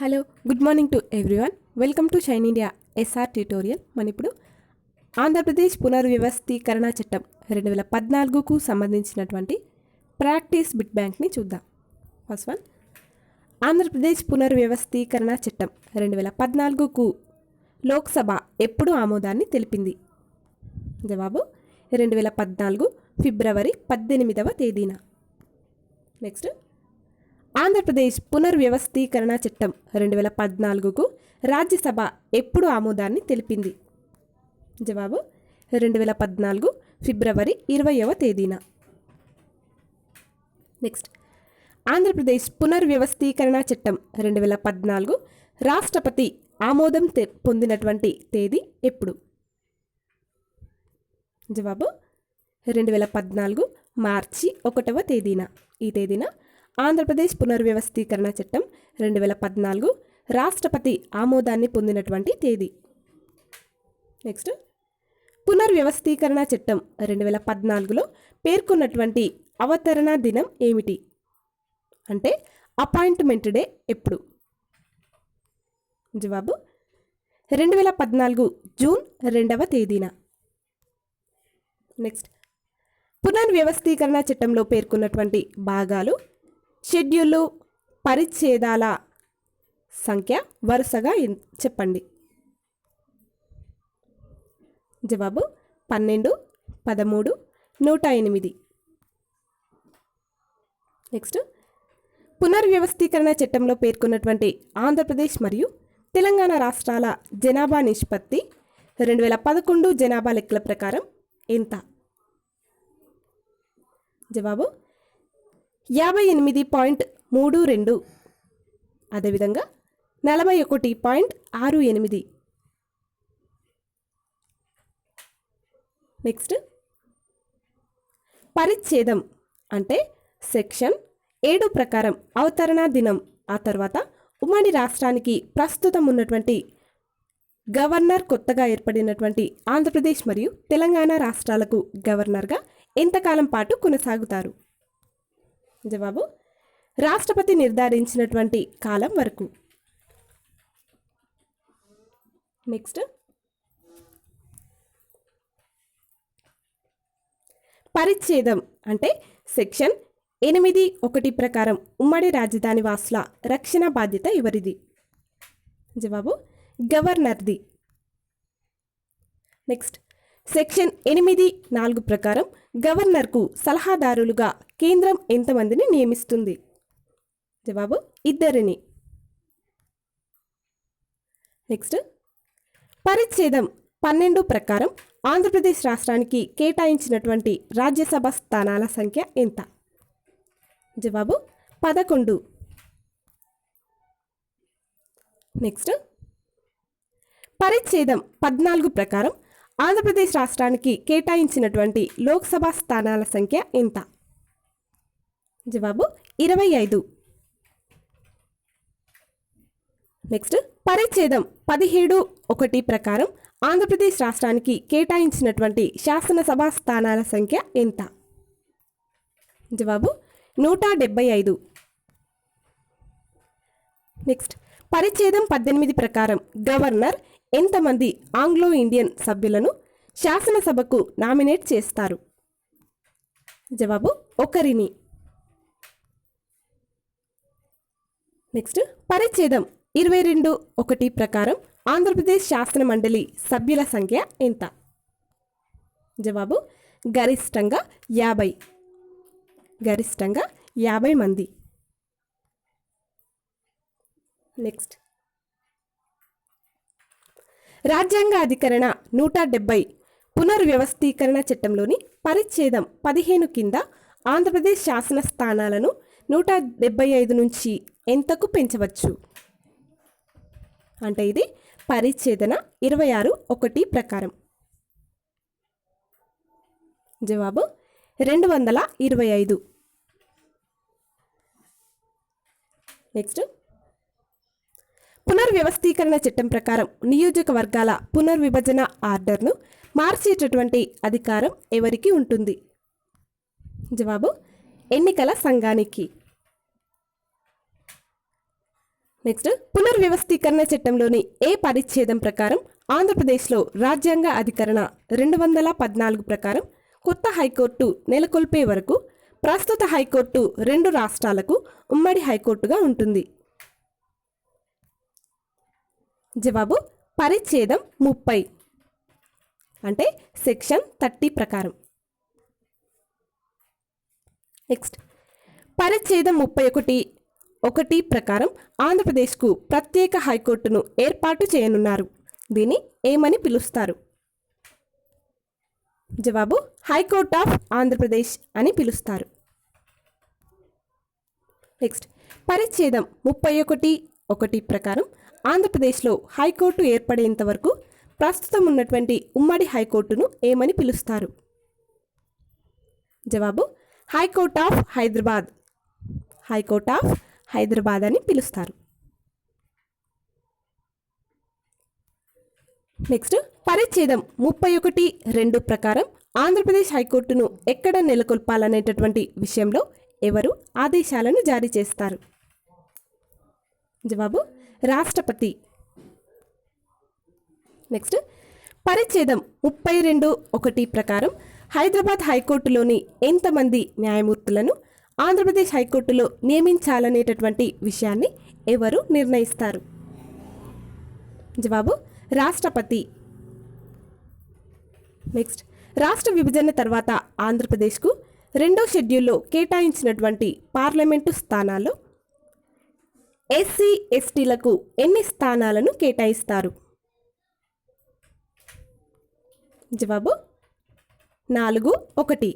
Hello good morning to everyone. Welcome to Shine India S R tutorial. మన ఇప్పుడు ఆంధ్రప్రదేశ్ పునర్వ్యవస్థీకరణ చట్టం రెండు వేల పద్నాలుగుకు సంబంధించినటువంటి ప్రాక్టీస్ బిట్ బ్యాంక్ని చూద్దాం. ఫస్ట్ వన్ ఆంధ్రప్రదేశ్ పునర్వ్యవస్థీకరణ చట్టం రెండు వేల పద్నాలుగుకు లోక్సభ ఎప్పుడు ఆమోదాన్ని తెలిపింది? జవాబు రెండు వేల పద్నాలుగు ఫిబ్రవరి పద్దెనిమిదవ తేదీన. నెక్స్ట్ ఆంధ్రప్రదేశ్ పునర్వ్యవస్థీకరణ చట్టం రెండు వేల పద్నాలుగుకు రాజ్యసభ ఎప్పుడు ఆమోదాన్ని తెలిపింది. జవాబు రెండు వేల పద్నాలుగు ఫిబ్రవరి ఇరవయవ తేదీన. నెక్స్ట్ ఆంధ్రప్రదేశ్ పునర్వ్యవస్థీకరణ చట్టం రెండు వేల పద్నాలుగు రాష్ట్రపతి ఆమోదం తె- పొందినటువంటి తేదీ ఎప్పుడు? జవాబు రెండు వేల పద్నాలుగు మార్చి ఒకటవ తేదీన. ఈ తేదీన ఆంధ్రప్రదేశ్ పునర్వ్యవస్థీకరణ చట్టం రెండు వేల పద్నాలుగు రాష్ట్రపతి ఆమోదాన్ని పొందినటువంటి తేదీ. నెక్స్ట్ పునర్వ్యవస్థీకరణ చట్టం రెండు వేల పద్నాలుగులో పేర్కొన్నటువంటి అవతరణ దినం ఏమిటి? అంటే అపాయింట్మెంట్ డే ఎప్పుడు? జవాబు రెండు వేల పద్నాలుగు జూన్ రెండవ తేదీన. నెక్స్ట్ పునర్వ్యవస్థీకరణ చట్టంలో పేర్కొన్నటువంటి భాగాలు షెడ్యూళ్ళు పరిచ్ఛేదాల సంఖ్య వరుసగా ఎన్- చెప్పండి. జవాబు పన్నెండు పదమూడు నూట ఎనిమిది. నెక్స్ట్ పునర్వ్యవస్థీకరణ చట్టంలో పేర్కొన్నటువంటి ఆంధ్రప్రదేశ్ మరియు తెలంగాణ రాష్ట్రాల జనాభా నిష్పత్తి రెండు వేల పదకొండు జనాభా లెక్కల ప్రకారం ఎంత? జవాబు యాభై ఎనిమిది పాయింట్ మూడు రెండు. అదేవిధంగా నలభై ఒకటి పాయింట్ ఆరు ఎనిమిది. నెక్స్ట్. పరిచ్ఛేదం అంటే సెక్షన్ ఏడు ప్రకారం అవతరణ దినం. ఆ తర్వాత ఉమ్మడి రాష్ట్రానికి ప్రస్తుతం ఉన్నటువంటి గవర్నర్ కొత్తగా ఏర్పడినటువంటి ఆంధ్రప్రదేశ్ మరియు తెలంగాణ రాష్ట్రాలకు గవర్నర్గా ఎంతకాలం పాటు కొనసాగుతారు? జవాబు రాష్ట్రపతి నిర్ధారించినటువంటి కాలం వరకు. నెక్స్ట్. పరిచ్ఛేదం అంటే సెక్షన్ ఎనిమిది ఒకటి ప్రకారం ఉమ్మడి రాజధాని వాసుల రక్షణ బాధ్యత ఎవరిది? జవాబు గవర్నర్ది. నెక్స్ట్. సెక్షన్ ఎనిమిది నాలుగు ప్రకారం గవర్నర్కు సలహాదారులుగా కేంద్రం ఎంతమందిని నియమిస్తుంది? జవాబు ఇద్దరిని. నెక్స్ట్. పరిచ్ఛేదం పన్నెండు ప్రకారం ఆంధ్రప్రదేశ్ రాష్ట్రానికి కేటాయించినటువంటి రాజ్యసభ స్థానాల సంఖ్య ఎంత? జవాబు పదకొండు. నెక్స్ట్. పరిచ్ఛేదం పద్నాలుగు ప్రకారం ఆంధ్రప్రదేశ్ రాష్ట్రానికి కేటాయించినటువంటి లోక్సభ స్థానాల సంఖ్య ఎంత? జవాబు ఇరవై ఐదు. నెక్స్ట్ పరిచ్ఛేదం పదిహేడు ఒకటి ప్రకారం ఆంధ్రప్రదేశ్ రాష్ట్రానికి కేటాయించినటువంటి శాసనసభ స్థానాల సంఖ్య ఎంత? జవాబు నూట డెబ్బై ఐదు. నెక్స్ట్ పరిచ్ఛేదం పద్దెనిమిది ప్రకారం గవర్నర్ ఎంతమంది ఆంగ్లో ఇండియన్ సభ్యులను శాసనసభకు నామినేట్ చేస్తారు? జవాబు ఒకరిని. నెక్స్ట్ పరిచ్ఛేదం ఇరవై రెండు ఒకటి ప్రకారం ఆంధ్రప్రదేశ్ శాసన మండలి సభ్యుల సంఖ్య ఎంత? జవాబు గరిష్టంగా యాభై. గరిష్టంగా యాభై మంది. నెక్స్ట్ రాజ్యాంగ అధికరణ నూట డెబ్బై పునర్వ్యవస్థీకరణ చట్టంలోని పరిచ్ఛేదం పదిహేను కింద ఆంధ్రప్రదేశ్ శాసన స్థానాలను నూట డెబ్బై ఐదు నుంచి ఎంతకు పెంచవచ్చు? అంటే ఇది పరిచ్ఛేదన ఇరవై ఆరు ఒకటి ప్రకారం. జవాబు రెండు వందల ఇరవై ఐదు. నెక్స్ట్ పునర్వ్యవస్థీకరణ చట్టం ప్రకారం నియోజకవర్గాల పునర్విభజన ఆర్డర్ను మార్చేటటువంటి అధికారం ఎవరికి ఉంటుంది? జవాబు ఎన్నికల సంఘానికి. నెక్స్ట్ పునర్వ్యవస్థీకరణ చట్టంలోని ఏ పరిచ్ఛేదం ప్రకారం ఆంధ్రప్రదేశ్లో రాజ్యాంగ అధికరణ రెండు వందల పద్నాలుగు ప్రకారం కొత్త హైకోర్టు నెలకొల్పే వరకు ప్రస్తుత హైకోర్టు రెండు రాష్ట్రాలకు ఉమ్మడి హైకోర్టుగా ఉంటుంది. జవాబు పరిచ్ఛేదం ముప్పై. అంటే సెక్షన్ థర్టీ ప్రకారం. నెక్స్ట్. పరిచ్ఛేదం ముప్పై ఒకటి. ఒకటి ప్రకారం ఆంధ్రప్రదేశ్కు ప్రత్యేక హైకోర్టును ఏర్పాటు చేయనున్నారు. దీన్ని ఏమని పిలుస్తారు? జవాబు హైకోర్ట్ ఆఫ్ ఆంధ్రప్రదేశ్ అని పిలుస్తారు. నెక్స్ట్. పరిచ్ఛేదం ముప్పై ఒకటి. ఒకటి ప్రకారం ఆంధ్రప్రదేశ్లో హైకోర్టు ఏర్పడేంత వరకు ప్రస్తుతం ఉన్నటువంటి ఉమ్మడి హైకోర్టును ఏమని పిలుస్తారు? జవాబు high court of Hyderabad. High court of Hyderabad అని పిలుస్తారు. నెక్స్ట్ పరిచ్ఛేదం ముప్పై ఒకటి రెండు ప్రకారం ఆంధ్రప్రదేశ్ హైకోర్టును ఎక్కడ నెలకొల్పాలనేటటువంటి విషయంలో ఎవరు ఆదేశాలను జారీ చేస్తారు? జవాబు రాష్ట్రపతి. నెక్స్ట్ పరిచ్ఛేదం ముప్పై రెండు ఒకటి ప్రకారం హైదరాబాద్ హైకోర్టులోని ఎంతమంది న్యాయమూర్తులను ఆంధ్రప్రదేశ్ హైకోర్టులో నియమించాలనేటటువంటి విషయాన్ని ఎవరు నిర్ణయిస్తారు? జవాబు రాష్ట్రపతి. నెక్స్ట్ రాష్ట్ర విభజన తర్వాత ఆంధ్రప్రదేశ్కు రెండో షెడ్యూల్లో కేటాయించినటువంటి పార్లమెంటు స్థానాల్లో ఎస్సీ ఎస్టీలకు ఎన్ని స్థానాలను కేటాయిస్తారు? జవాబు నాలుగు ఒకటి.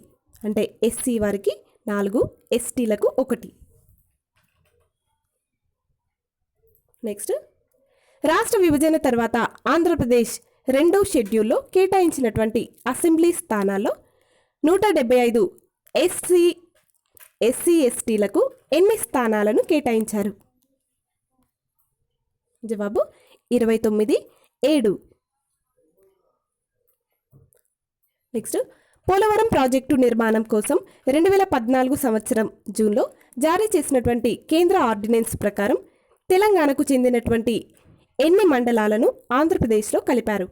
అంటే ఎస్సీ వారికి నాలుగు ఎస్టీలకు ఒకటి. నెక్స్ట్. రాష్ట్ర విభజన తర్వాత ఆంధ్రప్రదేశ్ రెండో షెడ్యూల్లో కేటాయించినటువంటి అసెంబ్లీ స్థానాల్లో నూట డెబ్బై ఐదు ఎస్సీ ఎస్సీ ఎస్టీలకు ఎన్ని స్థానాలను కేటాయించారు? జవాబు ఇరవై తొమ్మిది ఏడు. నెక్స్ట్ పోలవరం ప్రాజెక్టు నిర్మాణం కోసం రెండు వేల పద్నాలుగు సంవత్సరం జూన్లో జారీ చేసినటువంటి కేంద్ర ఆర్డినెన్స్ ప్రకారం తెలంగాణకు చెందినటువంటి ఎన్ని మండలాలను ఆంధ్రప్రదేశ్లో కలిపారు?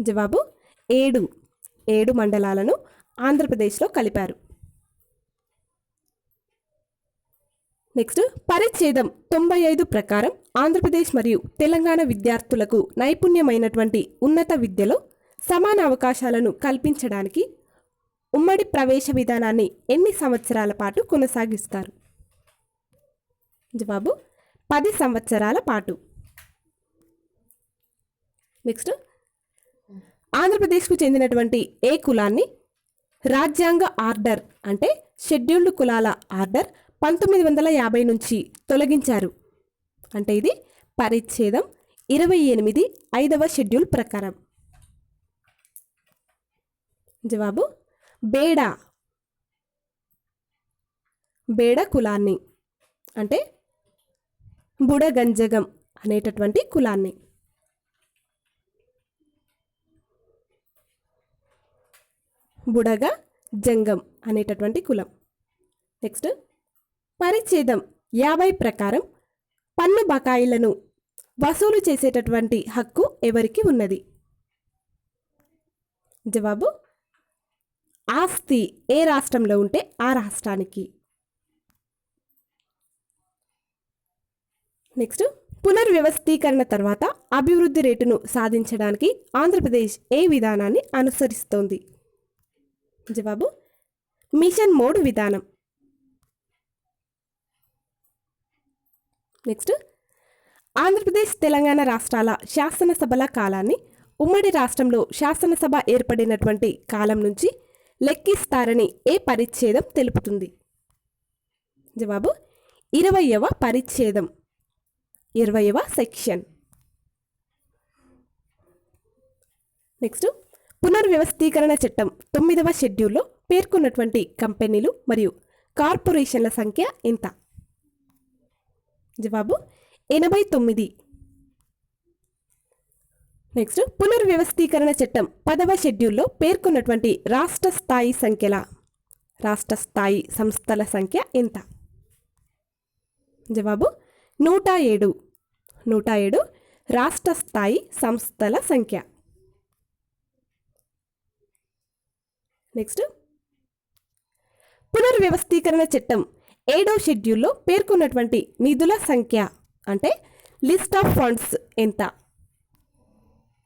జవాబు ఏడు. ఏడు మండలాలను ఆంధ్రప్రదేశ్లో కలిపారు. నెక్స్ట్ పరిచ్ఛేదం తొంభై ఐదు ప్రకారం ఆంధ్రప్రదేశ్ మరియు తెలంగాణ విద్యార్థులకు నైపుణ్యమైనటువంటి ఉన్నత విద్యలో సమాన అవకాశాలను కల్పించడానికి ఉమ్మడి ప్రవేశ విధానాన్ని ఎన్ని సంవత్సరాల పాటు కొనసాగిస్తారు? జవాబు పది సంవత్సరాల పాటు. నెక్స్ట్ ఆంధ్రప్రదేశ్కు చెందినటువంటి ఏ కులాన్ని రాజ్యాంగ ఆర్డర్ అంటే షెడ్యూల్డ్ కులాల ఆర్డర్ పంతొమ్మిది వందల యాభై నుంచి తొలగించారు. అంటే ఇది పరిచ్ఛేదం ఇరవై ఎనిమిది ఐదవ షెడ్యూల్ ప్రకారం. జవాబు బేడ. బేడ కులాన్ని. అంటే బుడగంజగం అనేటటువంటి కులాన్ని. బుడగ జంగం అనేటటువంటి కులం. నెక్స్ట్ పరిచ్ఛేదం యాభై ప్రకారం పన్ను బకాయిలను వసూలు చేసేటటువంటి హక్కు ఎవరికి ఉన్నది? జవాబు ఆస్తి ఏ రాష్ట్రంలో ఉంటే ఆ రాష్ట్రానికి. నెక్స్ట్ పునర్వ్యవస్థీకరణ తర్వాత అభివృద్ధి రేటును సాధించడానికి ఆంధ్రప్రదేశ్ ఏ విధానాన్ని అనుసరిస్తోంది? జవాబు మిషన్ మోడ్ విధానం. నెక్స్ట్. ఆంధ్రప్రదేశ్ తెలంగాణ రాష్ట్రాల శాసనసభల కాలాన్ని ఉమ్మడి రాష్ట్రంలో శాసనసభ ఏర్పడినటువంటి కాలం నుంచి లెక్కిస్తారని ఏ పరిచ్ఛేదం తెలుపుతుంది? జవాబు ఇరవయవ పరిచ్ఛేదం. ఇరవయవ సెక్షన్. నెక్స్ట్ పునర్వ్యవస్థీకరణ చట్టం తొమ్మిదవ షెడ్యూల్లో పేర్కొన్నటువంటి కంపెనీలు మరియు కార్పొరేషన్ల సంఖ్య ఎంత? జవాబు ఎనభై తొమ్మిది. నెక్స్ట్ పునర్వ్యవస్థీకరణ చట్టం పదవ షెడ్యూల్లో పేర్కొన్నటువంటి రాష్ట్ర స్థాయి సంఖ్యల రాష్ట్ర స్థాయి సంస్థల సంఖ్య ఎంత? జవాబు నూట ఏడు. నూట ఏడు రాష్ట్ర స్థాయి సంస్థల సంఖ్య. నెక్స్ట్ పునర్వ్యవస్థీకరణ చట్టం ఏడో షెడ్యూల్లో పేర్కొన్నటువంటి నిధుల సంఖ్య అంటే లిస్ట్ ఆఫ్ ఫండ్స్ ఎంత?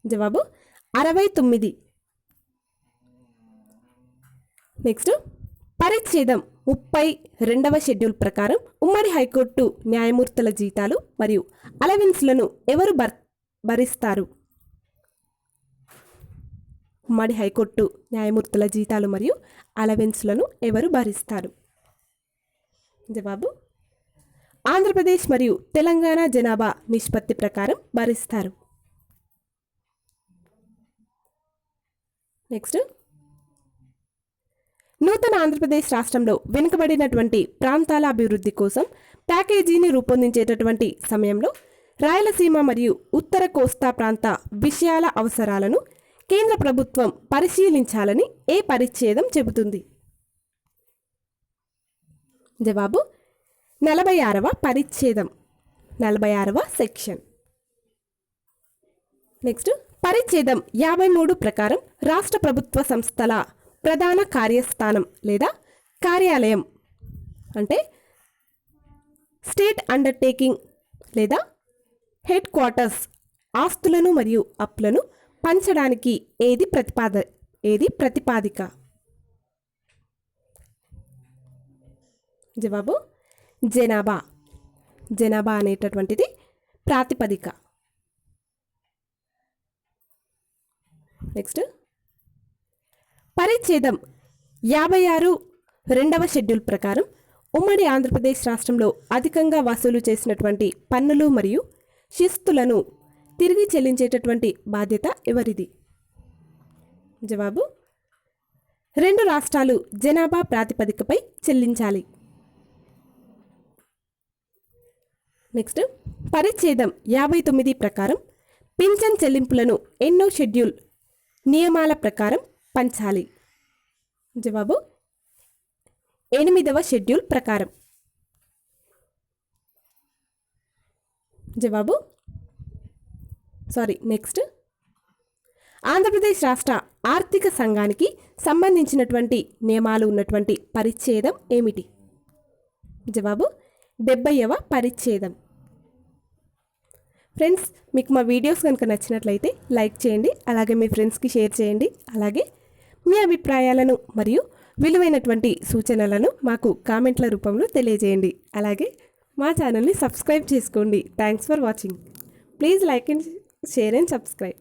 జవాబు అరవై తొమ్మిది. నెక్స్ట్ పరిచ్ఛేదం ముప్పై రెండవ షెడ్యూల్ ప్రకారం ఉమ్మడి హైకోర్టు న్యాయమూర్తుల జీతాలు మరియు అలవెన్స్లను ఎవరు భర్ భరిస్తారు? ఉమ్మడి హైకోర్టు న్యాయమూర్తుల జీతాలు మరియు అలవెన్స్లను ఎవరు భరిస్తారు? జవాబు? ఆంధ్రప్రదేశ్ మరియు తెలంగాణ జనాభా నిష్పత్తి ప్రకారం భరిస్తారు. నెక్స్ట్. నూతన ఆంధ్రప్రదేశ్ రాష్ట్రంలో వెనుకబడినటువంటి ప్రాంతాల అభివృద్ధి కోసం ప్యాకేజీని రూపొందించేటటువంటి సమయంలో రాయలసీమ మరియు ఉత్తర కోస్తా ప్రాంత విషయాల అవసరాలను కేంద్ర ప్రభుత్వం పరిశీలించాలని ఏ పరిచ్ఛేదం చెబుతుంది? జవాబు నలభై ఆరవ పరిచ్ఛేదం. నలభై ఆరవ సెక్షన్. నెక్స్ట్ పరిచ్ఛేదం యాభై మూడు ప్రకారం రాష్ట్ర ప్రభుత్వ సంస్థల ప్రధాన కార్యస్థానం లేదా కార్యాలయం. అంటే స్టేట్ అండర్టేకింగ్ లేదా హెడ్ క్వార్టర్స్ ఆస్తులను మరియు అప్పులను పంచడానికి ఏది ప్రతిపాద ఏది ప్రతిపాదిక? జవాబు జనాభా. జనాభా అనేటటువంటిది ప్రాతిపదిక. నెక్స్ట్. పరిచ్ఛేదం యాభై ఆరు రెండవ షెడ్యూల్ ప్రకారం ఉమ్మడి ఆంధ్రప్రదేశ్ రాష్ట్రంలో అధికంగా వసూలు చేసినటువంటి పన్నులు మరియు శిస్తులను తిరిగి చెల్లించేటటువంటి బాధ్యత ఎవరిది? జవాబు రెండు రాష్ట్రాలు జనాభా ప్రాతిపదికపై చెల్లించాలి. నెక్స్ట్ పరిచ్ఛేదం యాభై తొమ్మిది ప్రకారం పింఛన్ చెల్లింపులను ఎన్నో షెడ్యూల్ నియమాల ప్రకారం పంచాలి. జవాబు ఎనిమిదవ షెడ్యూల్ ప్రకారం. జవాబు సారీ నెక్స్ట్ ఆంధ్రప్రదేశ్ రాష్ట్ర ఆర్థిక సంఘానికి సంబంధించినటువంటి నియమాలు ఉన్నటువంటి పరిచ్ఛేదం ఏమిటి? జవాబు డెబ్బైవ పరిచ్ఛేదం. ఫ్రెండ్స్ మీకు మా వీడియోస్ కనుక నచ్చినట్లయితే లైక్ చేయండి అలాగే మీ ఫ్రెండ్స్కి షేర్ చేయండి అలాగే మీ అభిప్రాయాలను మరియు విలువైనటువంటి సూచనలను మాకు కామెంట్ల రూపంలో తెలియజేయండి. అలాగే మా ఛానల్ని సబ్స్క్రైబ్ చేసుకోండి. Thanks for watching. Please like and share and subscribe.